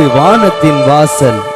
இது வானத்தின் வாசல்.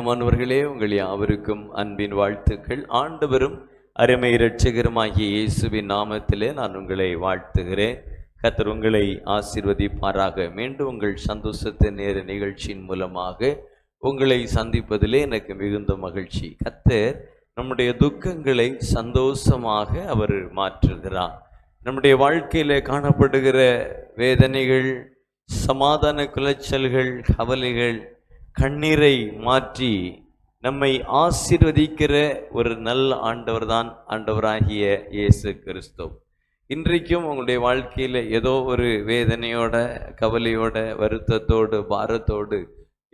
பிரியமானவர்களே உங்கள் யாவருக்கும் அன்பின் வாழ்த்துக்கள். ஆண்டவரும் அருமை இரட்சகருமாகிய இயேசுவின் நாமத்திலே நான் உங்களை வாழ்த்துகிறேன். கத்தர் உங்களை ஆசீர்வதிப்பாராக. மீண்டும் உங்கள் சந்தோஷத்தின் நேர நிகழ்ச்சியின் மூலமாக உங்களை சந்திப்பதிலே எனக்கு மிகுந்த மகிழ்ச்சி. கத்தர் நம்முடைய துக்கங்களை சந்தோஷமாக அவர் மாற்றுகிறார். நம்முடைய வாழ்க்கையில காணப்படுகிற வேதனைகள் சமாதான குலைச்சல்கள் கவலைகள் கண்ணீரை மாற்றி நம்மை ஆசீர்வதிக்கிற ஒரு நல்ல ஆண்டவர் தான் ஆண்டவராகிய இயேசு கிறிஸ்து. இன்றைக்கும் உங்களுடைய வாழ்க்கையில் ஏதோ ஒரு வேதனையோட கவலையோட வருத்தத்தோடு பாரத்தோடு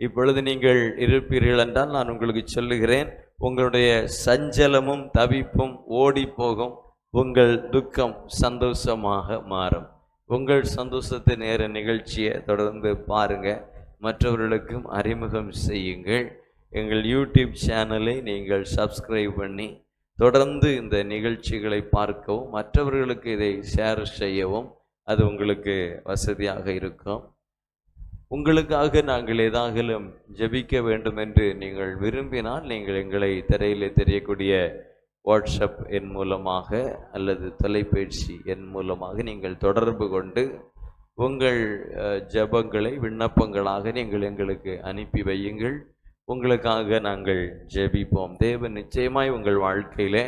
இப்பொழுது நீங்கள் இருப்பீர்கள் என்றால் நான் உங்களுக்கு சொல்லுகிறேன் உங்களுடைய சஞ்சலமும் தவிப்பும் ஓடி போகும் உங்கள் துக்கம் சந்தோஷமாக மாறும். உங்கள் சந்தோஷத்தை நேர நிகழ்ச்சியை தொடர்ந்து பாருங்கள் மற்றவர்களுக்கும் அறிமுகம் செய்யுங்கள். எங்கள் யூடியூப் சேனலை நீங்கள் சப்ஸ்கிரைப் பண்ணி தொடர்ந்து இந்த நிகழ்ச்சிகளை பார்க்கவும் மற்றவர்களுக்கு இதை ஷேர் செய்யவும் அது உங்களுக்கு வசதியாக இருக்கும். உங்களுக்காக நாங்கள் ஏதாகலும் ஜெபிக்க வேண்டும் என்று நீங்கள் விரும்பினால் நீங்கள் எங்களை திரையில் தெரியக்கூடிய வாட்ஸ்அப் எண் மூலமாக அல்லது தொலைபேசி எண் மூலமாக நீங்கள் தொடர்பு கொண்டு உங்கள் ஜபங்களை ஜெபங்களை விண்ணப்பங்களாக நீங்கள் எங்களுக்கு அனுப்பி வையுங்கள். உங்களுக்காக நாங்கள் ஜெபிப்போம். தேவன் நிச்சயமாய் உங்கள் வாழ்க்கையிலே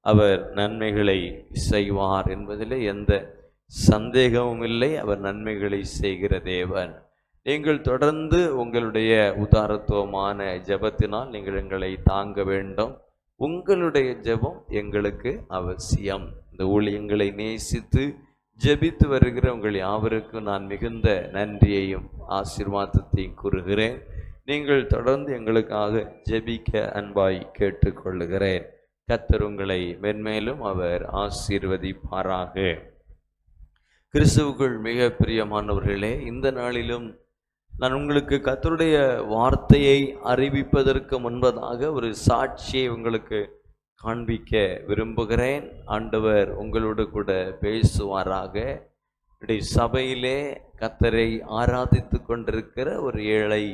அவர் நன்மைகளை செய்வார் என்பதிலே எந்த சந்தேகமும் இல்லை. அவர் நன்மைகளை செய்கிற தேவன். நீங்கள் தொடர்ந்து உங்களுடைய உதாரத்துவமான ஜெபத்தினால் நீங்கள் எங்களை தாங்க வேண்டும். உங்களுடைய ஜெபம் எங்களுக்கு அவசியம். இந்த ஊழியங்களை நேசித்து ஜெபித்து வருகிற உங்கள் யாவருக்கும் நான் மிகுந்த நன்றியையும் ஆசீர்வாதத்தையும் கூறுகிறேன். நீங்கள் தொடர்ந்து எங்களுக்காக ஜெபிக்க அன்பாய் கேட்டுக்கொள்ளுகிறேன். கத்தர் உங்களை மென்மேலும் அவர் ஆசீர்வதிப்பாராக. கிறிஸ்துவுக்குள் மிக பிரியமானவர்களே இந்த நாளிலும் நான் உங்களுக்கு கத்தருடைய வார்த்தையை அறிவிப்பதற்கு முன்பதாக ஒரு சாட்சியை உங்களுக்கு காண்பிக்க விரும்புகிறேன். ஆண்டவர் உங்களோடு கூட பேசுவாராக. இப்படி சபையிலே கத்தரை ஆராதித்து கொண்டிருக்கிற ஒரு ஏழை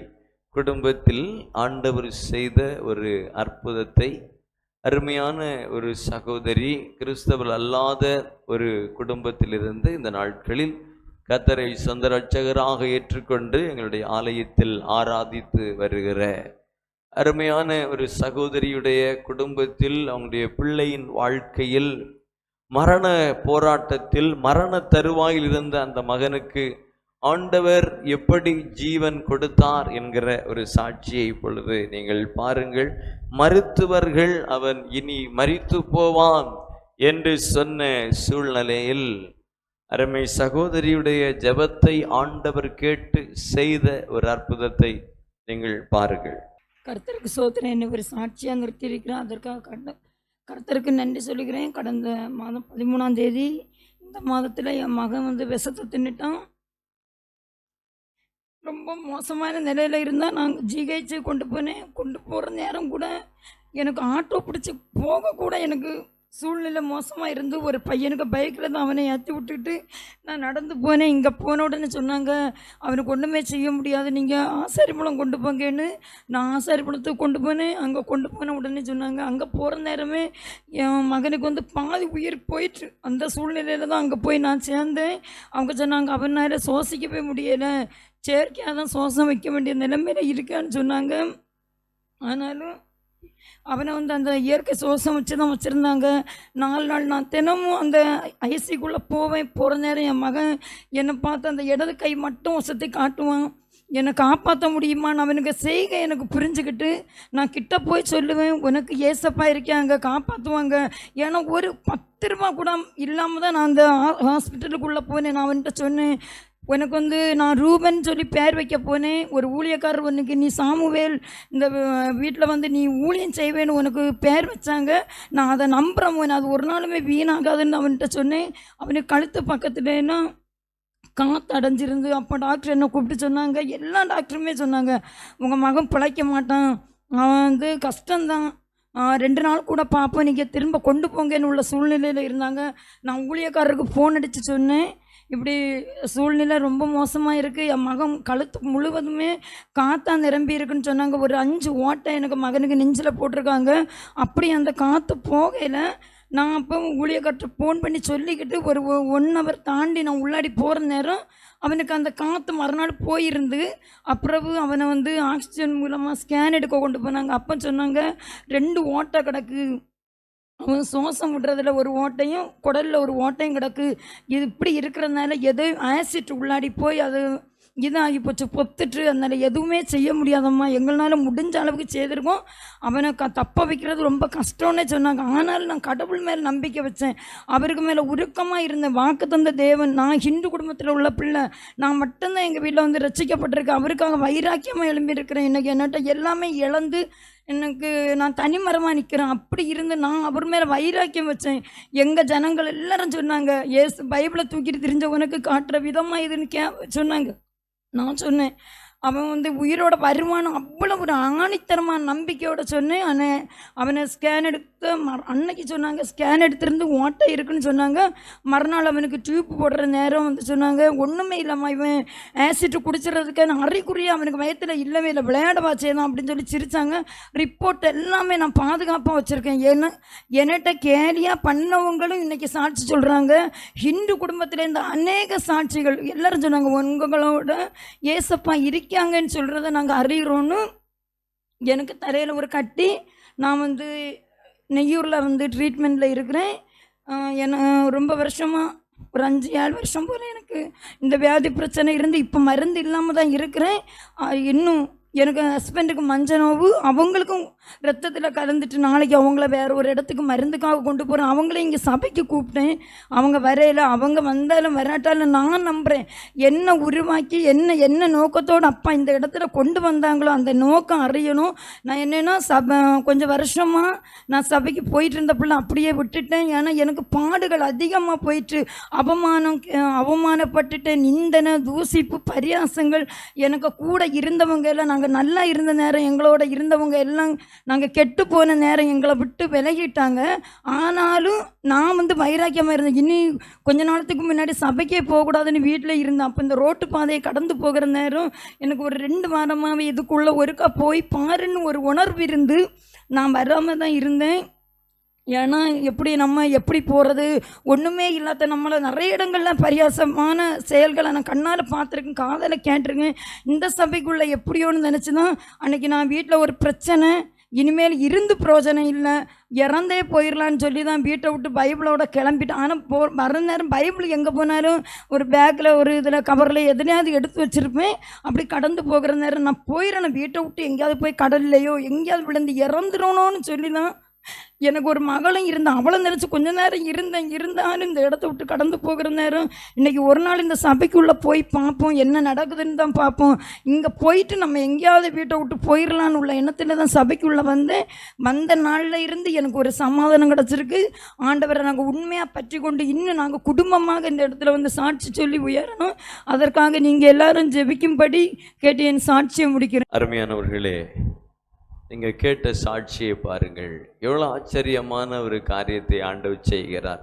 குடும்பத்தில் ஆண்டவர் செய்த ஒரு அற்புதத்தை அருமையான ஒரு சகோதரி கிறிஸ்தவர் அல்லாத ஒரு குடும்பத்திலிருந்து இந்த நாட்களில் கத்தரை சொந்த ரட்சகராக ஏற்றுக்கொண்டு எங்களுடைய ஆலயத்தில் ஆராதித்து வருகிற அருமையான ஒரு சகோதரியுடைய குடும்பத்தில் அவங்களுடைய பிள்ளையின் வாழ்க்கையில் மரண போராட்டத்தில் மரண தருவாயில் இருந்த அந்த மகனுக்கு ஆண்டவர் எப்படி ஜீவன் கொடுத்தார் என்கிற ஒரு சாட்சியை இப்பொழுது நீங்கள் பாருங்கள். மருத்துவர்கள் அவன் இனி மறித்து போவான் என்று சொன்ன சூழ்நிலையில் அருமை சகோதரியுடைய ஜெபத்தை ஆண்டவர் கேட்டு செய்த ஒரு அற்புதத்தை நீங்கள் பாருங்கள். கர்த்தருக்கு சோத்திரம் என்னை ஒரு சாட்சியாக நிறுத்தியிருக்கிறேன் அதற்காக கடந்த கர்த்தருக்கு நன்றி சொல்லிக்கிறேன் கடந்த மாதம் பதிமூணாம் தேதி இந்த மாதத்தில் என் மகன் வந்து விஷத்தை தின்னுட்டான். ரொம்ப மோசமான நிலையில் இருந்தால் நாங்கள் ஜிஹெச்சு கொண்டு போனேன். கொண்டு போகிற நேரம் கூட எனக்கு ஆட்டோ பிடிச்சி போக கூட எனக்கு சூழ்நிலை மோசமாக இருந்து ஒரு பையனுக்கு பைக்கில் தான் அவனை ஏற்றி விட்டுட்டு நான் நடந்து போனேன். இங்கே போன உடனே சொன்னாங்க அவனுக்கு ஒன்றுமே செய்ய முடியாது. நீங்கள் ஆசாரிப்பழம் கொண்டு போங்கன்னு. நான் ஆசாரிப்பழத்துக்கு கொண்டு போனேன். அங்கே கொண்டு போன உடனே சொன்னாங்க அங்கே போகிற நேரமே என் மகனுக்கு வந்து பாதி உயிர் போயிட்டு அந்த சூழ்நிலையில் தான் அங்கே போய் நான் சேர்ந்தேன். அவங்க சொன்னாங்க அவனால் சுவாசிக்கவே முடியலை. செயற்கையாக தான் சுவாசம் வைக்க வேண்டிய நிலைமையில இருக்கான்னு சொன்னாங்க. ஆனாலும் அவனை வந்து அந்த இயற்கை சுவாசம் வச்சு தான் வச்சுருந்தாங்க. நாலு நாள் நான் தினமும் அந்த ஐசிக்குள்ளே போவேன். போகிற நேரம் என் மகன் என்னை பார்த்து அந்த இடது கை மட்டும் வசத்தை காட்டுவான். என்னை காப்பாற்ற முடியுமான்னு அவனுக்கு செய்க எனக்கு புரிஞ்சுக்கிட்டு நான் கிட்ட போய் சொல்லுவேன். உனக்கு ஏசப்பா இருக்காங்க காப்பாற்றுவாங்க ஏன்னா ஒரு பத்து ரூபா கூட இல்லாமல் தான் நான் அந்த ஹாஸ்பிட்டலுக்குள்ளே போனேன். நான் அவன்கிட்ட சொன்னேன் உனக்கு வந்து நான் ரூபன் சொல்லி பேர் வைக்க போனேன். ஒரு ஊழியக்காரர் உனக்கு நீ சாமுவேல் இந்த வீட்டில் வந்து நீ ஊழியம் செய்வேன்னு உனக்கு பேர் வச்சாங்க. நான் அதை நம்புகிறேன் மோன். அது ஒரு நாளுமே வீணாகாதுன்னு அவன்கிட்ட சொன்னேன். அவனுக்கு கழுத்து பக்கத்துலன்னா காற்று அடைஞ்சிருந்து அப்போ டாக்டர் என்னை கூப்பிட்டு சொன்னாங்க? எல்லா டாக்டருமே சொன்னாங்க. உங்கள் மகன் பிழைக்க மாட்டான். அவன் வந்து கஷ்டம்தான். ரெண்டு நாள் கூட பார்ப்போம் நீங்கள் திரும்ப கொண்டு போங்கன்னு உள்ள சூழ்நிலையில் இருந்தாங்க. நான் ஊழியக்காரருக்கு ஃபோன் அடித்து சொன்னேன். இப்படி சூழ்நிலை ரொம்ப மோசமாக இருக்குது என் மகன் கழுத்து முழுவதுமே காற்றா நிரம்பி இருக்குன்னு சொன்னாங்க. ஒரு அஞ்சு ஓட்டை எனக்கு மகனுக்கு நெஞ்சில் போட்டிருக்காங்க. அப்படி அந்த காற்று போகையில் நான் அப்போ ஊழியக்காரர் ஃபோன் பண்ணி சொல்லிக்கிட்டு ஒரு ஒன் ஹவர் தாண்டி நான் உள்ளாடி போகிற நேரம் அவனுக்கு அந்த காற்று மறுநாள் போயிருந்து அப்புறவு அவனை வந்து ஆக்சிஜன் மூலமாக ஸ்கேன் எடுக்க கொண்டு போனாங்க. அப்போ சொன்னாங்க ரெண்டு ஓட்டை கிடக்கு. அவன் சுவாசம் விடுறதுல ஒரு ஓட்டையும் குடலில் ஒரு ஓட்டையும் கிடக்கு. இது இப்படி இருக்கிறதுனால எதையும் ஆசிட் உள்ளாடி போய் அது இதாகி போச்சு. பொத்துட்டு அதனால் எதுவுமே செய்ய முடியாதம்மா. எங்களால் முடிஞ்ச அளவுக்கு செய்திருக்கோம். அவனை க தப்ப வைக்கிறது ரொம்ப கஷ்டம்னே சொன்னாங்க. ஆனாலும் நான் கடவுள் மேலே நம்பிக்கை வச்சேன். அவருக்கு மேலே உருக்கமாக இருந்தேன். வாக்கு தந்த தேவன். நான் ஹிந்து குடும்பத்தில் உள்ள பிள்ளை. நான் மட்டும்தான் எங்கள் வீட்டில் வந்து ரசிக்கப்பட்டிருக்கேன். அவருக்காக வைராக்கியமாக எழும்பியிருக்கிறேன். எனக்கு என்னட்ட எல்லாமே இழந்து எனக்கு நான் தனிமரமாக நிற்கிறேன் அப்படி இருந்து நான் அவர் மேலே வைராக்கியம் வச்சேன். எங்கள் ஜனங்கள் எல்லாரும் சொன்னாங்க ஏசு பைபிளை தூக்கிட்டு திரிஞ்சவனுக்கு காட்டுற விதமாக இதுன்னு கே சொன்னாங்க. நான் சொன்னேன் அவன் வந்து உயிரோட வருமானம் அவ்வளோ ஒரு ஆணித்தரமான நம்பிக்கையோட சொன்னேன். அவனை அவனை ஸ்கேன் எடுத்து ம- அன்னைக்கு சொன்னாங்க ஸ்கேன் எடுத்துருந்து ஓட்டை இருக்குன்னு சொன்னாங்க. மறுநாள் அவனுக்கு டியூப் போடுற நேரம் வந்து சொன்னாங்க ஒன்றுமே இல்லாமல் இவன் ஆசிட் குடிச்சிடறதுக்கான அறிகுறியாக அவனுக்கு வயத்தில் இல்லவே இல்லை விளையாட வாச்சேதான் அப்படின்னு சொல்லி சிரித்தாங்க ரிப்போர்ட் எல்லாமே நான் பாதுகாப்பாக வச்சுருக்கேன். ஏன்னா என்கிட்ட கேலியாக பண்ணவங்களும் இன்றைக்கி சாட்சி சொல்கிறாங்க ஹிந்து குடும்பத்தில் அநேக சாட்சிகள் எல்லோரும் சொன்னாங்க உங்களோட ஏசப்பா இருக்காங்கன்னு சொல்கிறத நாங்கள் அறிகிறோன்னு எனக்கு தரையில் ஒரு கட்டி நான் வந்து நெய்யூரில் வந்து ட்ரீட்மெண்ட்டில் இருக்கிறேன். ஆஹ் என்ன ரொம்ப வருஷமாக ஒரு அஞ்சு ஏழு வருஷம் போல் எனக்கு இந்த வியாதி பிரச்சனை இருந்து இப்போ மருந்து இல்லாமல் தான் இருக்கிறேன். இன்னும் எனக்கு ஹஸ்பண்டுக்கு மஞ்ச நோவு அவங்களுக்கும் ரத்தத்தில் கலந்துட்டு நாளைக்கு அவங்கள வேறு ஒரு இடத்துக்கு மருந்துக்காக கொண்டு போகிறேன் அவங்களே இங்கே சபைக்கு கூப்பிட்டேன். அவங்க வரையில அவங்க வந்தாலும் வராட்டாலும் நான் நம்புகிறேன் என்ன உருவாக்கி என்ன என்ன நோக்கத்தோடு அப்பா இந்த இடத்துல கொண்டு வந்தாங்களோ அந்த நோக்கம் அறியணும். நான் என்னென்னா சப கொஞ்சம் வருஷமாக நான் சபைக்கு போயிட்டு இருந்த பிள்ளை அப்படியே விட்டுட்டேன். ஏன்னா எனக்கு பாடுகள் அதிகமாக போயிட்டு அவமானம் அவமானப்பட்டுட்டேன். நிந்தனை தூசிப்பு பரியாசங்கள் எனக்கு கூட இருந்தவங்க எல்லாம் நான் நாங்கள் நல்லா இருந்த நேரம் எங்களோட இருந்தவங்க எல்லாம் நாங்கள் கெட்டு போன நேரம் எங்களை விட்டு விலகிட்டாங்க. ஆனாலும் நான் வந்து வைராக்கியமாக இருந்தேன். இனி கொஞ்ச நாளத்துக்கு முன்னாடி சபைக்கே போகக்கூடாதுன்னு வீட்டில் இருந்தேன். அப்போ இந்த ரோட்டு பாதையை கடந்து போகிற நேரம் எனக்கு ஒரு ரெண்டு வாரமாகவே இதுக்குள்ளே ஒருக்கா போய் பாருன்னு ஒரு உணர்வு இருந்து நான் வராமல் தான் இருந்தேன். ஏன்னா எப்படி நம்ம எப்படி போகிறது ஒன்றுமே இல்லாத நம்மளை நிறைய இடங்களில் பரியாசமான செயல்களை நான் கண்ணால் பார்த்துருக்கேன் காதில் கேட்டிருக்கேன். இந்த சபைக்குள்ளே எப்படியோன்னு நினச்சி தான் அன்றைக்கி நான் வீட்டில் ஒரு பிரச்சனை இனிமேல் இருந்து பிரயோஜனம் இல்லை. இறந்தே போயிடலான்னு சொல்லி தான் வீட்டை விட்டு பைபிளோட கிளம்பிட்டேன். ஆனால் போ வர நேரம் பைபிள் எங்கே போனாலும் ஒரு பேக்கில் ஒரு இதில் கவரில் எதுலையாவது எடுத்து வச்சுருப்பேன். அப்படி கடந்து போகிற நேரம் நான் போயிடறேன் வீட்டை விட்டு எங்கேயாவது போய் கடல்லையோ எங்கேயாவது விழுந்து இறந்துடணும்னு சொல்லி தான் எனக்கு ஒரு மகளும் இருந்தான். அவளை நினச்சி கொஞ்ச நேரம் இருந்தேன். இருந்தாலும் இந்த இடத்த விட்டு கடந்து போகிற நேரம் இன்னைக்கு ஒரு நாள் இந்த சபைக்குள்ளே போய் பார்ப்போம். என்ன நடக்குதுன்னு தான் பார்ப்போம். இங்கே போயிட்டு நம்ம எங்கேயாவது வீட்டை விட்டு போயிடலான்னு உள்ள எண்ணத்தில் தான் சபைக்குள்ளே வந்தேன். வந்த நாளில் இருந்து எனக்கு ஒரு சமாதானம் கிடச்சிருக்கு. ஆண்டவரை நாங்கள் உண்மையாக பற்றி கொண்டு இன்னும் நாங்கள் குடும்பமாக இந்த இடத்துல வந்து சாட்சி சொல்லி உயரணும். அதற்காக நீங்கள் எல்லாரும் ஜெபிக்கும்படி கேட்டு என் சாட்சியை முடிக்கிறேன். அருமையானவர்களே நீங்கள் கேட்ட சாட்சியை பாருங்கள். எவ்வளோ ஆச்சரியமான ஒரு காரியத்தை ஆண்டவர் செய்கிறார்.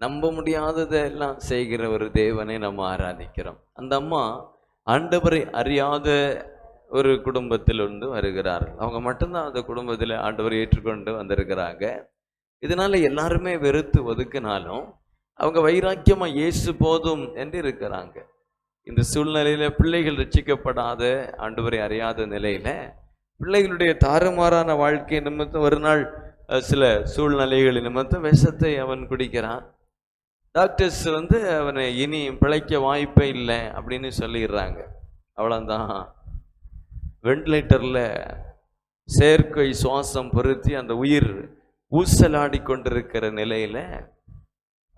நம்ப முடியாததை எல்லாம் செய்கிற ஒரு தேவனை நம்ம ஆராதிக்கிறோம். அந்த அம்மா ஆண்டவரை அறியாத ஒரு குடும்பத்தில் வந்து வருகிறார். அவங்க மட்டும்தான் அந்த குடும்பத்தில் ஆண்டவரை ஏற்றுக்கொண்டு வந்திருக்கிறாங்க. இதனால் எல்லாருமே வெறுத்து ஒதுக்கினாலும் அவங்க வைராக்கியமாக இயேசு போதும் என்று இருக்கிறாங்க. இந்த சூழ்நிலையில் பிள்ளைகள் ரட்சிக்கப்படாத ஆண்டவரை அறியாத நிலையில் பிள்ளைகளுடைய தாறுமாறான வாழ்க்கை நிமித்தம் ஒரு நாள் சில சூழ்நிலைகள் நிமித்தம் விஷத்தை அவன் குடிக்கிறான். டாக்டர்ஸ் வந்து அவனை இனி பிழைக்க வாய்ப்பே இல்லை அப்படின்னு சொல்லிடுறாங்க. அவ்வளோதான் வெண்டிலேட்டரில் செயற்கை சுவாசம் பொருத்தி அந்த உயிர் ஊசலாடி கொண்டிருக்கிற நிலையில்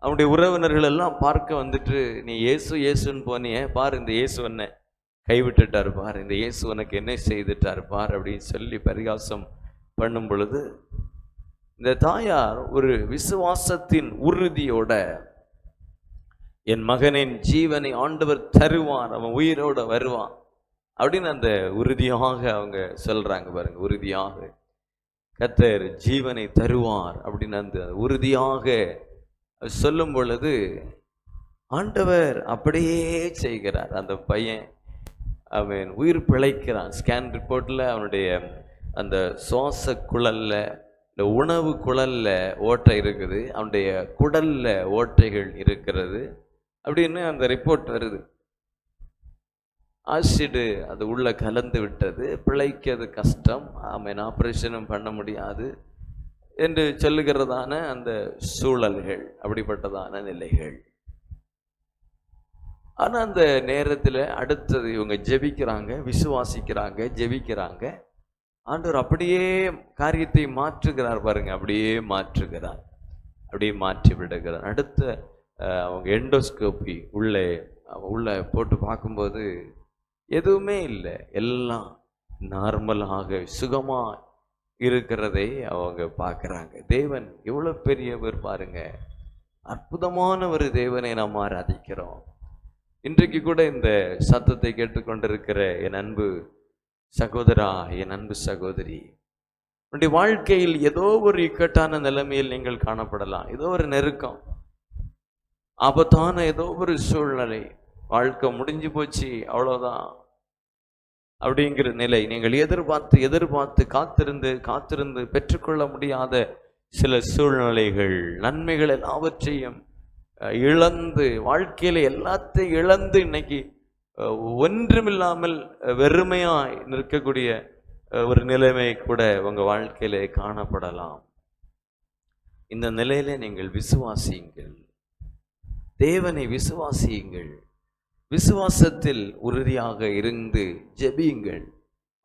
அவனுடைய உறவினர்கள் எல்லாம் பார்க்க வந்துட்டு நீ இயேசு இயேசுன்னு போனியே பார் இந்த இயேசு என்ன கைவிட்டுட்டார் பார் இந்த இயேசு உனக்கு என்ன செய்துட்டார் பார் அப்படின்னு சொல்லி பரிகாசம் பண்ணும் பொழுது இந்த தாயார் ஒரு விசுவாசத்தின் உறுதியோட என் மகனின் ஜீவனை ஆண்டவர் தருவான் அவன் உயிரோட வருவான் அப்படின்னு அந்த உறுதியாக அவங்க சொல்றாங்க பாருங்க உறுதியாக. கத்தர் ஜீவனை தருவார் அப்படின்னு அந்த உறுதியாக சொல்லும் பொழுது ஆண்டவர் அப்படியே செய்கிறார். அந்த பையன் அவன் உயிர் பிழைக்கிறான். ஸ்கேன் ரிப்போர்ட்டில் அவனுடைய அந்த சுவாச குழல்ல இந்த உணவு குழல்ல ஓட்டை இருக்குது. அவனுடைய குடலில் ஓட்டைகள் இருக்கிறது. அப்படின்னு அந்த ரிப்போர்ட் வருது. ஆசிடு அது உள்ளே கலந்து விட்டது. பிழைக்கிறது கஷ்டம். அவன் ஆப்ரேஷனும் பண்ண முடியாது என்று சொல்லுகிறதான அந்த சூழல்கள் அப்படிப்பட்டதான நிலைகள். ஆனால் அந்த நேரத்தில் அடுத்தது இவங்க ஜெபிக்கிறாங்க விசுவாசிக்கிறாங்க ஜெபிக்கிறாங்க. ஆண்டவர் அப்படியே காரியத்தை மாற்றுகிறார் பாருங்க அப்படியே மாற்றுகிறார். அப்படியே மாற்றி விடுகிறார். அடுத்த அவங்க எண்டோஸ்கோப்பி உள்ளே உள்ளே போட்டு பார்க்கும்போது எதுவுமே இல்லை. எல்லாம் நார்மலாக சுகமாக இருக்கிறதை அவங்க பார்க்குறாங்க. தேவன் எவ்வளோ பெரியவர் பாருங்க. அற்புதமான ஒரு தேவனை நாம் ஆராதிக்கிறோம். இன்றைக்கு கூட இந்த சத்தத்தை கேட்டுக்கொண்டிருக்கிற என் அன்பு சகோதரா என் அன்பு சகோதரி உன்னுடைய வாழ்க்கையில் ஏதோ ஒரு இக்கட்டான நிலைமையில் நீங்கள் காணப்படலாம். ஏதோ ஒரு நெருக்கம் ஆபத்தான ஏதோ ஒரு சூழ்நிலை வாழ்க்கை முடிஞ்சு போச்சு அவ்வளோதான் அப்படிங்கிற நிலை நீங்கள் எதிர்பார்த்து எதிர்பார்த்து காத்திருந்து காத்திருந்து பெற்றுக்கொள்ள முடியாத சில சூழ்நிலைகள் நன்மைகள் எல்லாவற்றையும் இழந்து வாழ்க்கையில் எல்லாத்தையும் இழந்து இன்னைக்கு ஒன்றுமில்லாமல் வெறுமையாக வெறுமையாய் நிற்கக்கூடிய ஒரு நிலைமை கூட உங்கள் வாழ்க்கையிலே காணப்படலாம். இந்த நிலையில நீங்கள் விசுவாசியுங்கள். தேவனை விசுவாசியுங்கள். விசுவாசத்தில் உறுதியாக இருந்து ஜெபியுங்கள்.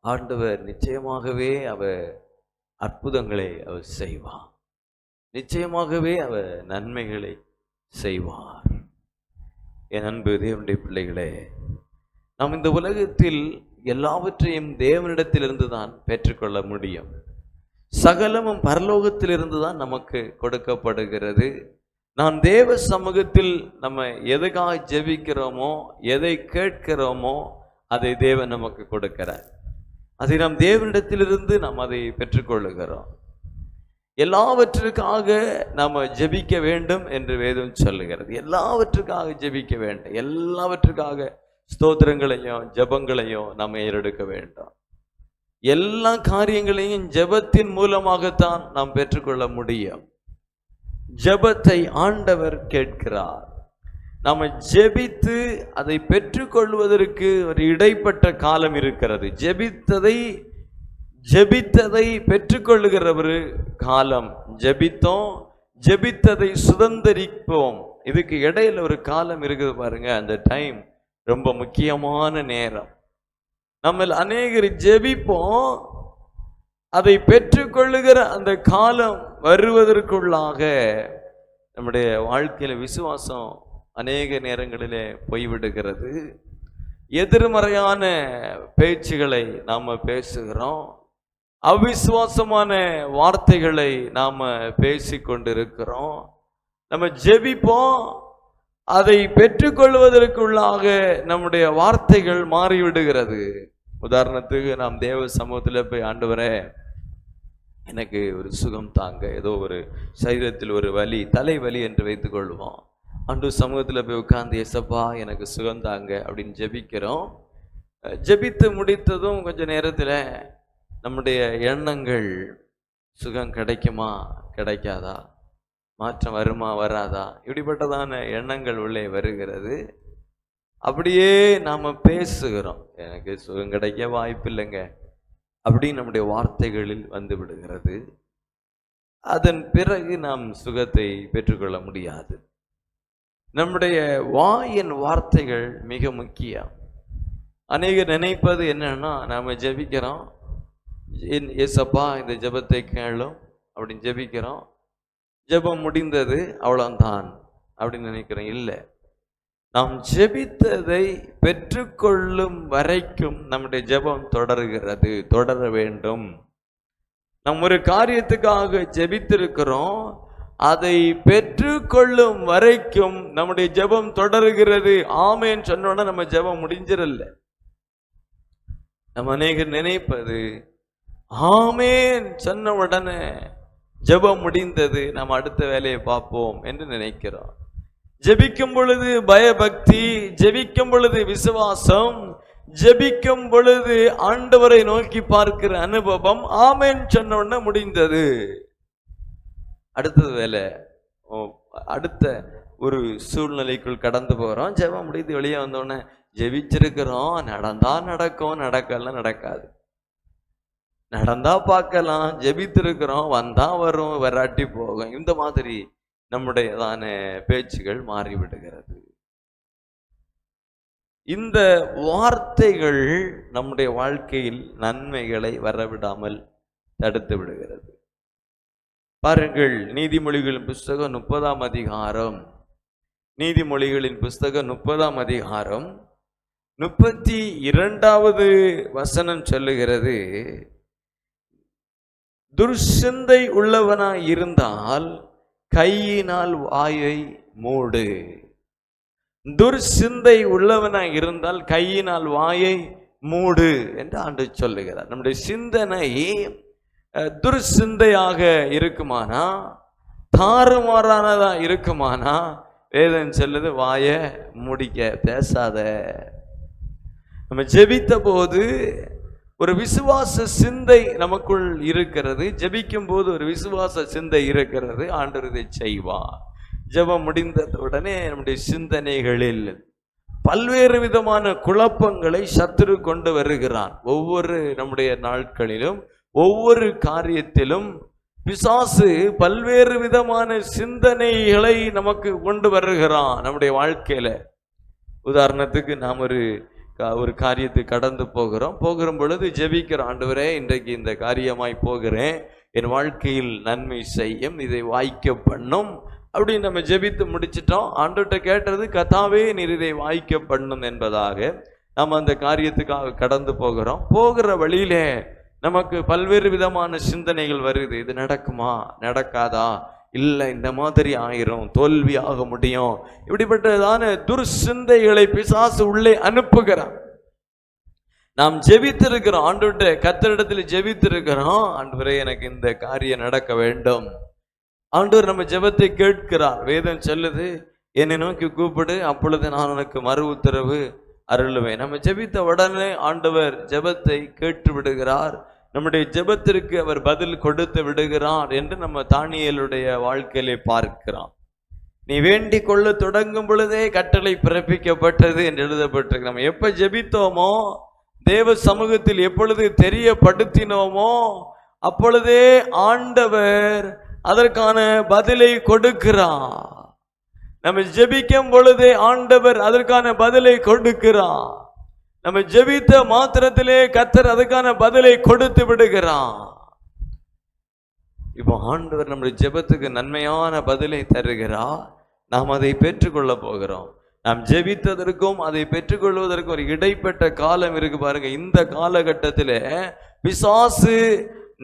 ஆண்டவர் நிச்சயமாகவே அவர் அற்புதங்களை அவர் செய்வார். நிச்சயமாகவே அவர் நன்மைகளை செய்வார். என் அன்பு தேவனுடைய பிள்ளைகளே நாம் இந்த உலகத்தில் எல்லாவற்றையும் தேவனிடத்திலிருந்து தான் பெற்றுக்கொள்ள முடியும். சகலமும் பரலோகத்திலிருந்து தான் நமக்கு கொடுக்கப்படுகிறது. நாம் தேவ சமூகத்தில் நம்ம எதுக்காக ஜெபிக்கிறோமோ எதை கேட்கிறோமோ அதை தேவன் நமக்கு கொடுக்கிறார். அதை நாம் தேவனிடத்திலிருந்து நாம் அதை பெற்றுக்கொள்ளுகிறோம். எல்லாவற்றிற்காக நாம் ஜெபிக்க வேண்டும் என்று வேதம் சொல்லுகிறது. எல்லாவற்றுக்காக ஜெபிக்க வேண்டும். எல்லாவற்றுக்காக ஸ்தோத்திரங்களையும் ஜெபங்களையும் நாம் ஏறெடுக்க வேண்டும். எல்லா காரியங்களையும் ஜெபத்தின் மூலமாகத்தான் நாம் பெற்றுக்கொள்ள முடியும். ஜெபத்தை ஆண்டவர் கேட்கிறார். நாம் ஜெபித்து அதை பெற்றுக்கொள்வதற்கு ஒரு இடைப்பட்ட காலம் இருக்கிறது. ஜெபித்ததை ஜெபித்ததை பெற்றுக்கொள்ளுகிறவர் காலம். ஜெபித்தோம் ஜெபித்ததை சுதந்தரிப்போம். இதுக்கு இடையில ஒரு காலம் இருக்குது பாருங்க அந்த டைம் ரொம்ப முக்கியமான நேரம். நம்ம அநேகர் ஜெபிப்போம் அதை பெற்றுக்கொள்ளுகிற அந்த காலம் வருவதற்குள்ளாக நம்முடைய வாழ்க்கையில விசுவாசம் அநேக நேரங்களிலே போய்விடுகிறது. எதிர்மறையான பேச்சுகளை நாம் பேசுகிறோம். அவிசுவாசமான வார்த்தைகளை நாம் பேசிக்கொண்டிருக்கிறோம். நம்ம ஜெபிப்போம். அதை பெற்றுக்கொள்வதற்குள்ளாக நம்முடைய வார்த்தைகள் மாறிவிடுகிறது. உதாரணத்துக்கு நாம் தேவ சமூகத்தில் போய் ஆண்டு வர எனக்கு ஒரு சுகம் தாங்க. ஏதோ ஒரு சரீரத்தில் ஒரு வலி தலைவலி என்று வைத்துக்கொள்வோம் அன்று சமூகத்தில் போய் உட்கார்ந்து எசப்பா எனக்கு சுகம் தாங்க அப்படின்னு ஜெபிக்கிறோம். ஜெபித்து முடித்ததும் கொஞ்சம் நேரத்தில் நம்முடைய எண்ணங்கள் சுகம் கிடைக்குமா கிடைக்காதா? மாற்றம் வருமா வராதா? இப்படிப்பட்டதான எண்ணங்கள் உள்ளே வருகிறது. அப்படியே நாம் பேசுகிறோம். எனக்கு சுகம் கிடைக்க வாய்ப்பு இல்லைங்க அப்படின்னு நம்முடைய வார்த்தைகளில் வந்து விடுகிறது. அதன் பிறகு நாம் சுகத்தை பெற்றுக்கொள்ள முடியாது. நம்முடைய வாயின் வார்த்தைகள் மிக முக்கியம். அநேகர் நினைப்பது என்னன்னா நாம் ஜெபிக்கிறோம் என் ஏசப்பா இந்த ஜெபத்தை கேளும் அப்படின்னு ஜெபிக்கிறோம். ஜெபம் முடிந்தது அவ்வளவுதான் அப்படின்னு நினைக்கிறேன். இல்லை. நாம் ஜெபித்ததை பெற்றுக்கொள்ளும் வரைக்கும் நம்முடைய ஜெபம் தொடர்கிறது தொடர வேண்டும். நம் ஒரு காரியத்துக்காக ஜெபித்திருக்கிறோம் அதை பெற்றுக்கொள்ளும் வரைக்கும் நம்முடைய ஜெபம் தொடர்கிறது. ஆமேன்னு சொன்னோட நம்ம ஜெபம் முடிஞ்சிடல நம்ம அநேகர் நினைப்பது ஆமேன். சொன்ன உடனே ஜெபம் முடிந்தது நம்ம அடுத்த வேலையை பார்ப்போம் என்று நினைக்கிறோம் ஜெபிக்கும் பொழுது பயபக்தி ஜெபிக்கும் பொழுது விசுவாசம் ஜெபிக்கும் பொழுது ஆண்டவரை நோக்கி பார்க்கிற அனுபவம் ஆமேன் சொன்ன உடனே முடிந்தது. அடுத்தது வேலை. ஓ, அடுத்த ஒரு சூழ்நிலைக்குள் கடந்து போகிறோம் ஜெபம் முடிந்து வெளியே வந்தோடனே ஜெபிச்சிருக்கிறோம். நடந்தா நடக்கும் நடக்கலாம் நடக்காது. நடந்தா பார்க்கலாம் ஜெபித்திருக்கிறோம் வந்தா வரும் வராட்டி போகும். இந்த மாதிரி நம்முடையதான பேச்சுகள் மாறிவிடுகிறது. இந்த வார்த்தைகள் நம்முடைய வாழ்க்கையில் நன்மைகளை வரவிடாமல் தடுத்து விடுகிறது. பாருங்கள் நீதிமொழிகளின் புஸ்தகம் முப்பதாம் அதிகாரம். நீதிமொழிகளின் புஸ்தகம் முப்பதாம் அதிகாரம். முப்பத்தி இரண்டாவது வசனம் சொல்லுகிறது துர்சிந்தை உள்ளவனாய் இருந்தால் கையினால் வாயை மூடு. துர்சிந்தை உள்ளவனாய் இருந்தால் கையினால் வாயை மூடு என்று ஆண்டு சொல்லுகிறார். நம்முடைய சிந்தனை துர்சிந்தையாக இருக்குமானா? தாறுமாறானதா இருக்குமானா? வேதன் சொல்லுது வாயை முடிக்க பேசாத. நம்ம ஜெபித்த போது ஒரு விசுவாச சிந்தை நமக்குள் இருக்கிறது. ஜபிக்கும் போது ஒரு விசுவாச சிந்தை இருக்கிறது. ஆண்டவர் இதை செய்வார். ஜெபம் முடிந்தவுடனே நம்முடைய சிந்தனைகளில் பல்வேறு விதமான குழப்பங்களை சத்துரு கொண்டு வருகிறான் ஒவ்வொரு நம்முடைய நாட்களிலும் ஒவ்வொரு காரியத்திலும் பிசாசு பல்வேறு விதமான சிந்தனைகளை நமக்கு கொண்டு வருகிறான் நம்முடைய வாழ்க்கையில. உதாரணத்துக்கு நாம் ஒரு ஒரு காரியத்தை கடந்து போகிறோம். போகிற பொழுது ஜெபிக்கிற ஆண்டவரே இன்றைக்கு இந்த காரியமாய் போகிறேன். என் வாழ்க்கையில் நன்மை செய்யும் இதை வாய்க்க பண்ணும் அப்படின்னு நம்ம ஜெபித்து முடிச்சிட்டோம். ஆண்டவர்கிட்ட கேட்டது கதாவே நீர் இதை வாய்க்க பண்ணும் என்பதாக நம்ம அந்த காரியத்துக்காக கடந்து போகிறோம். போகிற வழியிலே நமக்கு பல்வேறு விதமான சிந்தனைகள் வருது. இது நடக்குமா? நடக்காதா? இல்லை இந்த மாதிரி ஆயிரும் தோல்வி ஆக முடியும். இப்படிப்பட்டதான துர்சிந்தைகளை பிசாசு உள்ளே அனுப்புகிறான். நாம் ஜெபித்திருக்கிறோம் ஆண்டுகிட்ட கத்தரிடத்தில் ஜெபித்திருக்கிறோம் ஆண்டவரே எனக்கு இந்த காரியம் நடக்க வேண்டும். ஆண்டவர் நம்ம ஜெபத்தை கேட்கிறார். வேதம் சொல்லுது என்னை நோக்கி கூப்பிடு அப்பொழுது நான் உனக்கு மறு உத்தரவு அருளுவேன். நம்ம ஜெபித்த உடனே ஆண்டவர் ஜெபத்தை கேட்டு விடுகிறார். நம்முடைய ஜெபத்திற்கு அவர் பதில் கொடுத்து விடுகிறார் என்று நம்ம தானியலுடைய வாழ்க்கையிலே பார்க்கிறோம். நீ வேண்டிக் கொள்ள தொடங்கும் பொழுதே கட்டளை பிறப்பிக்கப்பட்டது என்று எழுதப்பட்டிருக்கு. நம்ம எப்ப ஜெபித்தோமோ தேவ சமூகத்தில் எப்பொழுது தெரியப்படுத்தினோமோ அப்பொழுதே ஆண்டவர் அதற்கான பதிலை கொடுக்கிறார். நம்ம ஜெபிக்கும் பொழுதே ஆண்டவர் அதற்கான பதிலை கொடுக்கிறார். நம்ம ஜெபித்த மாத்திரத்திலே கத்தர் அதுக்கான பதிலை கொடுத்து விடுகிறான் இப்போ ஆண்டவர் நம்முடைய ஜெபத்துக்கு நன்மையான பதிலை தருகிறார். நாம் அதை பெற்றுக்கொள்ள போகிறோம். நாம் ஜெபித்ததற்கும் அதை பெற்றுக்கொள்வதற்கும் ஒரு இடைப்பட்ட காலம் இருக்கு பாருங்க. இந்த காலகட்டத்தில் பிசாசு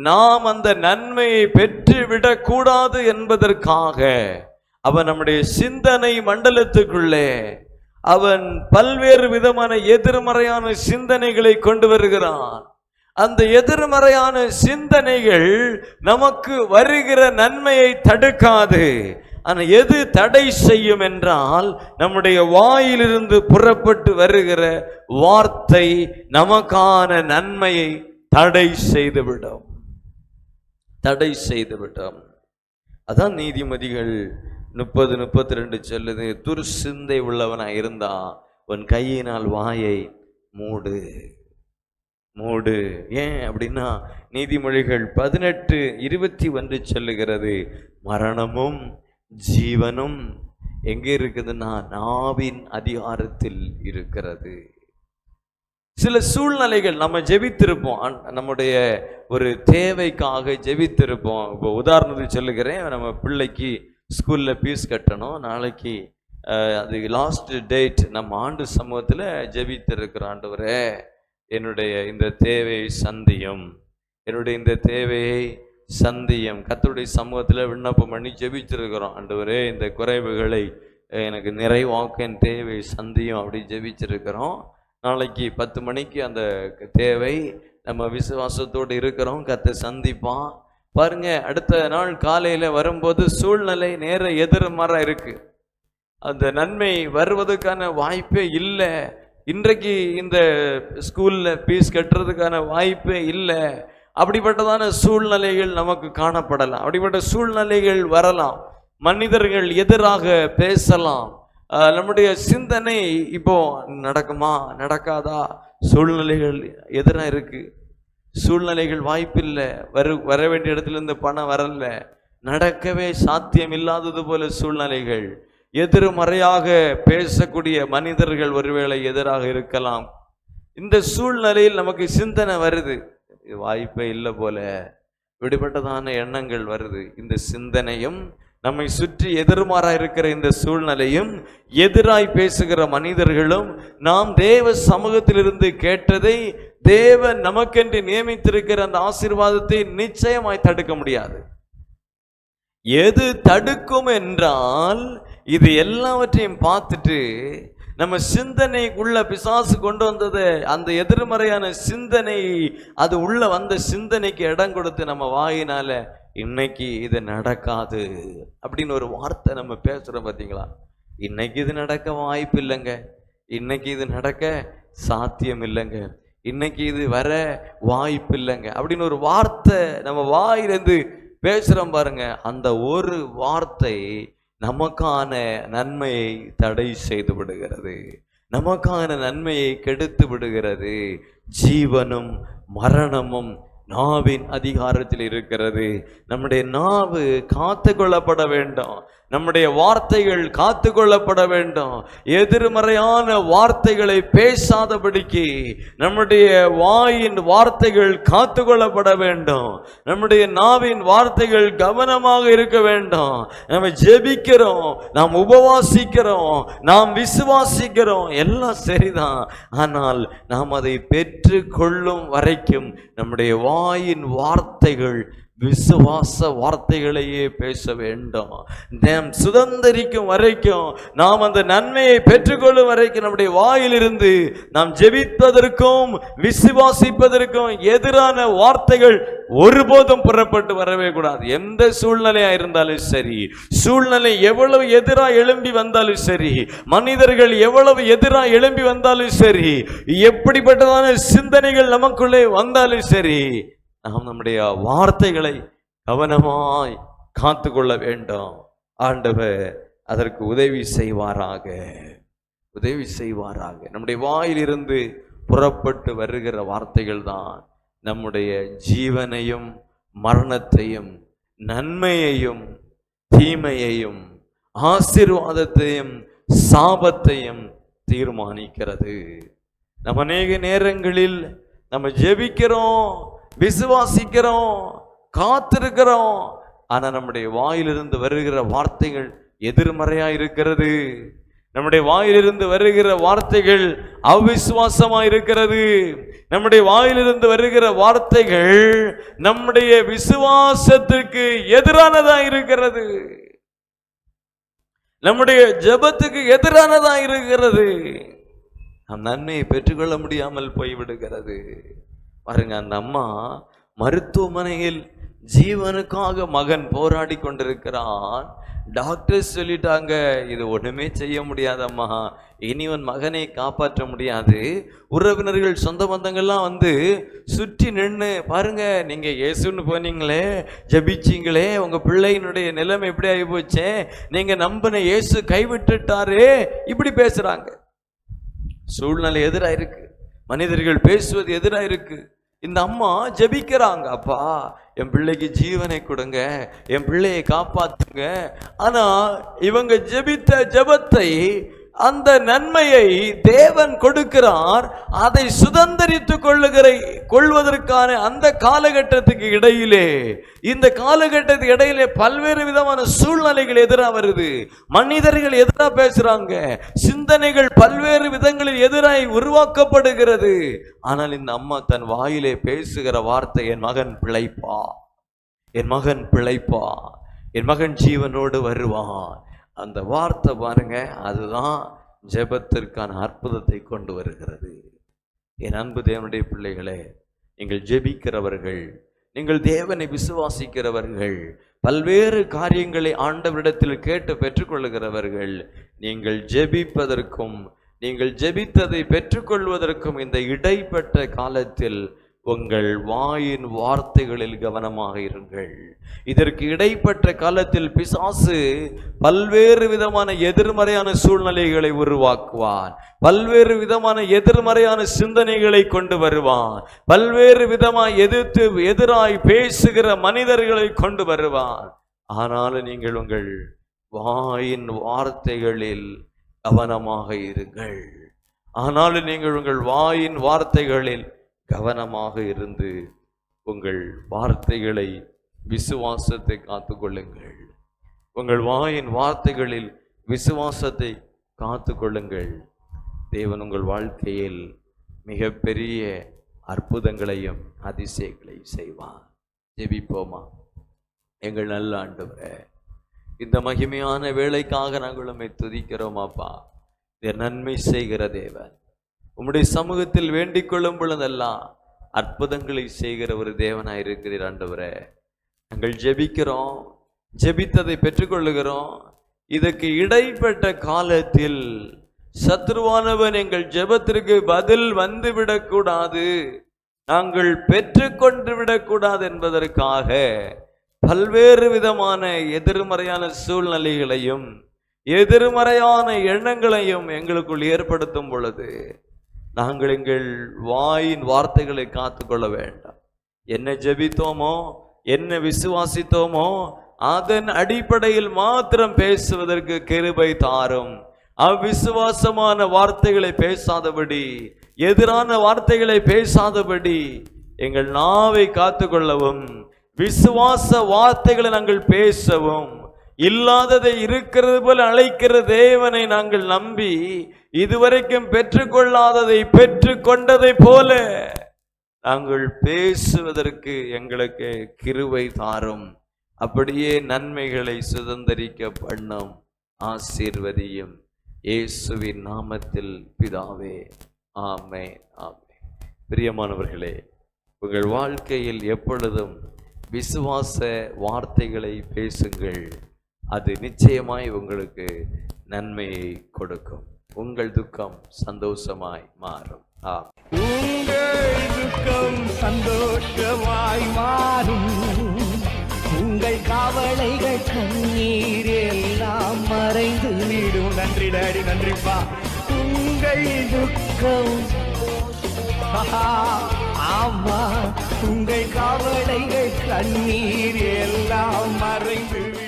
நாம் அந்த நன்மையை பெற்று விடக்கூடாது என்பதற்காக அவன் நம்முடைய சிந்தனை மண்டலத்துக்குள்ளே அவன் பல்வேறு விதமான எதிர்மறையான சிந்தனைகளை கொண்டு வருகிறான். அந்த எதிர்மறையான சிந்தனைகள் நமக்கு வருகிற நன்மையை தடுக்காது. ஆனால் எது தடை செய்யும் என்றால் நம்முடைய வாயிலிருந்து புறப்பட்டு வருகிற வார்த்தை நமக்கான நன்மையை தடை செய்துவிடும். தடை செய்துவிடும். அதான் நீதிமதிகள் முப்பது முப்பத்தி ரெண்டு சொல்லுது துர்சிந்தை உள்ளவனாக இருந்தா உன் கையினால் வாயை மூடு மூடு. ஏன் அப்படின்னா நீதிமொழிகள் பதினெட்டு இருபத்தி ஒன்று சொல்லுகிறது மரணமும் ஜீவனும் எங்கே இருக்குதுன்னா நாவின் அதிகாரத்தில் இருக்கிறது. சில சூழ்நிலைகள் நம்ம ஜெபித்திருப்போம். அன்- நம்முடைய ஒரு தேவைக்காக ஜெபித்திருப்போம். இப்போ உதாரணத்துக்கு சொல்லுகிறேன் நம்ம பிள்ளைக்கு ஸ்கூலில் ஃபீஸ் கட்டணும். நாளைக்கு அது லாஸ்ட் டேட் நம்ம ஆண்டு சமூகத்தில் ஜெபித்திருக்கிற ஆண்டவரே என்னுடைய இந்த தேவையை சந்தியும். என்னுடைய இந்த தேவையை சந்தியும். கத்தருடைய சமூகத்தில் விண்ணப்பம் பண்ணி ஜெபிச்சிருக்கிறோம் ஆண்டவரே இந்த குறைவுகளை எனக்கு நிறைவாக்க என் தேவை சந்தியும் அப்படி ஜெபிச்சிருக்கிறோம். நாளைக்கு பத்து மணிக்கு அந்த தேவை நம்ம விசுவாசத்தோடு இருக்கிறோம். கத்தை சந்திப்பான். பாருங்க அடுத்த நாள் காலையில் வரும்போது சூழ்நிலை நேர எதிர்மாறா இருக்கு. அந்த நன்மை வருவதற்கான வாய்ப்பே இல்லை. இன்றைக்கு இந்த ஸ்கூலில் ஃபீஸ் கட்டுறதுக்கான வாய்ப்பே இல்லை. அப்படிப்பட்டதான சூழ்நிலைகள் நமக்கு காணப்படலாம். அப்படிப்பட்ட சூழ்நிலைகள் வரலாம். மனிதர்கள் எதிராக பேசலாம். நம்முடைய சிந்தனை இப்போ நடக்குமா? நடக்காதா? சூழ்நிலைகள் எதிராக இருக்குது சூழ்நிலைகள் வாய்ப்பில்லை. வர வர வேண்டிய இடத்துல இருந்து பணம் வரல. நடக்கவே சாத்தியம் இல்லாதது போல சூழ்நிலைகள். எதிர்மறையாக பேசக்கூடிய மனிதர்கள் ஒருவேளை எதிராக இருக்கலாம். இந்த சூழ்நிலையில் நமக்கு சிந்தனை வருது. வாய்ப்பே இல்லை போல. விடுபட்டதான எண்ணங்கள் வருது. இந்த சிந்தனையும் நம்மை சுற்றி எதிர்மாறா இருக்கிற இந்த சூழ்நிலையும் எதிராய் பேசுகிற மனிதர்களும் நாம் தேவ சமூகத்திலிருந்து கேட்டதை தேவன் நமக்கென்று நியமித்திருக்கிற அந்த ஆசீர்வாதத்தை நிச்சயமாய் தடுக்க முடியாது. எது தடுக்கும் என்றால் இது எல்லாவற்றையும் பார்த்துட்டு நம்ம சிந்தனைக்குள்ள பிசாசு கொண்டு வந்தது அந்த எதிர்மறையான சிந்தனை அது உள்ள வந்த சிந்தனைக்கு இடம் கொடுத்து நம்ம வாயினால இன்னைக்கு இது நடக்காது. அப்படின்னு ஒரு வார்த்தை நம்ம பேசுறோம் பார்த்தீங்களா இன்னைக்கு இது நடக்க வாய்ப்பு இல்லைங்க இன்னைக்கு இது நடக்க சாத்தியம் இல்லைங்க இன்னைக்கு இது வர வாய்ப்பு இல்லைங்க அப்படின்னு ஒரு வார்த்தை நம்ம வாயிலிருந்து பேசுகிறோம் பாருங்க. அந்த ஒரு வார்த்தை நமக்கான நன்மையை தடை செய்து விடுகிறது. நமக்கான நன்மையை கெடுத்து விடுகிறது. ஜீவனும் மரணமும் நாவின் அதிகாரத்தில் இருக்கிறது. நம்முடைய நாவு காத்து கொள்ளப்பட வேண்டும். நம்முடைய வார்த்தைகள் காத்து கொள்ளப்பட வேண்டும். எதிர்மறையான வார்த்தைகளை பேசாதபடிக்கு நம்முடைய வாயின் வார்த்தைகள் காத்து கொள்ளப்பட வேண்டும். நம்முடைய நாவின் வார்த்தைகள் கவனமாக இருக்க வேண்டும். நம்ம ஜெபிக்கிறோம் நாம் உபவாசிக்கிறோம் நாம் விசுவாசிக்கிறோம். எல்லாம் சரிதான். ஆனால் நாம் அதை பெற்று கொள்ளும் வரைக்கும் நம்முடைய வா வாயின் வார்த்தைகள் விசுவாச வார்த்தைகளையே பேச வேண்டும். நாம் சுதந்திரிக்கும் வரைக்கும் நாம் அந்த நன்மையை பெற்றுக்கொள்ளும் வரைக்கும் நம்முடைய வாயிலிருந்து நாம் ஜெபிப்பதற்கும் விசுவாசிப்பதற்கும் எதிரான வார்த்தைகள் ஒருபோதும் புறப்பட்டு வரவே கூடாது. எந்த சூழ்நிலையா இருந்தாலும் சரி சூழ்நிலை எவ்வளவு எதிராக எழும்பி வந்தாலும் சரி மனிதர்கள் எவ்வளவு எதிராக எழும்பி வந்தாலும் சரி எப்படிப்பட்டதான சிந்தனைகள் நமக்குள்ளே வந்தாலும் சரி நாம் நம்முடைய வார்த்தைகளை கவனமாய் காத்து கொள்ள வேண்டும். ஆண்டவர் அதற்கு உதவி செய்வாராக. உதவி செய்வாராக. நம்முடைய வாயிலிருந்து புறப்பட்டு வருகிற வார்த்தைகள் தான் நம்முடைய ஜீவனையும் மரணத்தையும் நன்மையையும் தீமையையும் ஆசிர்வாதத்தையும் சாபத்தையும் தீர்மானிக்கிறது. நம்ம அநேக நேரங்களில் நம்ம ஜெபிக்கிறோம். விசுவாசிக்கிறோம் காத்திருக்கிறோம். ஆனால் நம்முடைய வாயிலிருந்து வருகிற வார்த்தைகள் எதிர்மறையாக இருக்கிறது. நம்முடைய வாயிலிருந்து வருகிற வார்த்தைகள் அவிசுவாசமாக இருக்கிறது. நம்முடைய வாயிலிருந்து வருகிற வார்த்தைகள் நம்முடைய விசுவாசத்துக்கு எதிரானதா இருக்கிறது. நம்முடைய ஜெபத்துக்கு எதிரானதா இருக்கிறது. நம் நன்மையை பெற்றுக்கொள்ள முடியாமல் போய்விடுகிறது. பாருங்க அந்த அம்மா மருத்துவமனையில் ஜீவனுக்காக மகன் போராடி கொண்டிருக்கிறான். டாக்டர்ஸ் சொல்லிட்டாங்க இது ஒன்றுமே செய்ய முடியாதம்மா. இனி உன் மகனை காப்பாற்ற முடியாது. உறவினர்கள் சொந்த பந்தங்கள்லாம் வந்து சுற்றி நின்று பாருங்க நீங்க இயேசுன்னு போனீங்களே ஜபிச்சீங்களே உங்க பிள்ளையினுடைய நிலைமை எப்படி ஆகி போச்சே? நீங்க நம்பின இயேசு கைவிட்டுட்டாரே இப்படி பேசுறாங்க. சூழ்நிலை எதிராக இருக்கு மனிதர்கள் பேசுவது எதிராக இருக்குது இந்த அம்மா ஜெபிக்கிறாங்க அப்பா என் பிள்ளைக்கு ஜீவனை கொடுங்க என் பிள்ளையை காப்பாத்துங்க. ஆனா இவங்க ஜெபித்த ஜெபத்தை அந்த நன்மையை தேவன் கொடுக்கிறார் அதை சுதந்தரித்துக் கொள்ளுகிற கொள்வதற்கான அந்த காலகட்டத்துக்கு இடையிலே. இந்த காலகட்டத்துக்கு இடையிலே பல்வேறு விதமான சூழ்நிலைகள் எதிராக வருது. மனிதர்கள் எதிராக பேசுறாங்க. சிந்தனைகள் பல்வேறு விதங்களில் எதிராய் உருவாக்கப்படுகிறது. ஆனால் இந்த அம்மா தன் வாயிலே பேசுகிற வார்த்தை என் மகன் பிழைப்பா? என் மகன் பிழைப்பா? என் மகன் ஜீவனோடு வருவான்? அந்த வார்த்தை பாருங்க அதுதான் ஜெபத்திற்கான அற்புதத்தை கொண்டு வருகிறது. என் அன்பு தேவனுடைய பிள்ளைகளே நீங்கள் ஜெபிக்கிறவர்கள் நீங்கள் தேவனை விசுவாசிக்கிறவர்கள் பல்வேறு காரியங்களை ஆண்டவரிடத்தில் கேட்டு பெற்றுக்கொள்கிறவர்கள் நீங்கள் ஜெபிப்பதற்கும் நீங்கள் ஜெபித்ததை பெற்றுக்கொள்வதற்கும் இந்த இடைப்பட்ட காலத்தில் உங்கள் வாயின் வார்த்தைகளில் கவனமாக இருங்கள். இதற்கு இடைப்பட்ட காலத்தில் பிசாசு பல்வேறு விதமான எதிர்மறையான சூழ்நிலைகளை உருவாக்குவான். பல்வேறு விதமான எதிர்மறையான சிந்தனைகளை கொண்டு வருவான். பல்வேறு விதமாக எதிர்த்து எதிராய் பேசுகிற மனிதர்களை கொண்டு வருவான். ஆனாலும் நீங்கள் உங்கள் வாயின் வார்த்தைகளில் கவனமாக இருங்கள். ஆனாலும் நீங்கள் உங்கள் வாயின் வார்த்தைகளில் கவனமாக இருந்து உங்கள் வார்த்தைகளை விசுவாசத்தை காத்துக்கொள்ளுங்கள். உங்கள் வாயின் வார்த்தைகளில் விசுவாசத்தை காத்துக்கொள்ளுங்கள். தேவன் உங்கள் வாழ்க்கையில் மிகப்பெரிய அற்புதங்களையும் அதிசயங்களையும் செய்வார். ஜெபிப்போமா? எங்கள் நல்ல ஆண்டவரே இந்த மகிமையான வேலைக்காக நாங்கள் துதிக்கிறோமாப்பா. துதிக்கிறோம் இதை நன்மை செய்கிற தேவன். உம்முடைய சமூகத்தில் வேண்டிக் கொள்ளும் பொழுதெல்லாம் அற்புதங்களை செய்கிற ஒரு தேவனாக இருக்கிறீர் ஆண்டவரே. நாங்கள் ஜெபிக்கிறோம் ஜெபித்ததை பெற்றுக்கொள்ளுகிறோம். இதற்கு இடைப்பட்ட காலத்தில் சத்ருவானவன் எங்கள் ஜெபத்திற்கு பதில் வந்து விடக்கூடாது நாங்கள் பெற்றுக்கொண்டு விடக்கூடாது என்பதற்காக பல்வேறு விதமான எதிர்மறையான சூழ்நிலைகளையும் எதிர்மறையான எண்ணங்களையும் எங்களுக்குள் ஏற்படுத்தும் பொழுது நாங்கள் எங்கள் வாயின் வார்த்தைகளை காத்துக்கொள்ள வேண்டாம். என்ன ஜெபித்தோமோ என்ன விசுவாசித்தோமோ அதன் அடிப்படையில் மாத்திரம் பேசுவதற்கு கிருபை தாரும். அவ்விசுவாசமான வார்த்தைகளை பேசாதபடி எதிரான வார்த்தைகளை பேசாதபடி எங்கள் நாவை காத்துக்கொள்ளவும் விசுவாச வார்த்தைகளை நாங்கள் பேசவும் இல்லாததை இருக்கிறது போல அழைக்கிற தேவனை நாங்கள் நம்பி இதுவரைக்கும் பெற்றுக்கொள்ளாததை பெற்றுக்கொண்டதை போல நாங்கள் பேசுவதற்கு எங்களுக்கு கிருவை தாரும். அப்படியே நன்மைகளை சுதந்திரிக்க பண்ணும் ஆசீர்வதியும் இயேசுவின் நாமத்தில் பிதாவே. ஆமே ஆமே பிரியமானவர்களே உங்கள் வாழ்க்கையில் எப்பொழுதும் விசுவாச வார்த்தைகளை பேசுங்கள். அது நிச்சயமாய் உங்களுக்கு நன்மையை கொடுக்கும். உங்கள் துக்கம் சந்தோஷமாய் மாறும். ஆம். உங்கள் துக்கம் சந்தோஷமாய் மாறும். உங்கள் கவலைகள் கண்ணீர் எல்லாம் மறைந்து விடும். நன்றி டாடி நன்றிப்பா. உங்கள் துக்கம். ஆமா. உங்கள் கவலைகள் கண்ணீர் எல்லாம் மறைந்து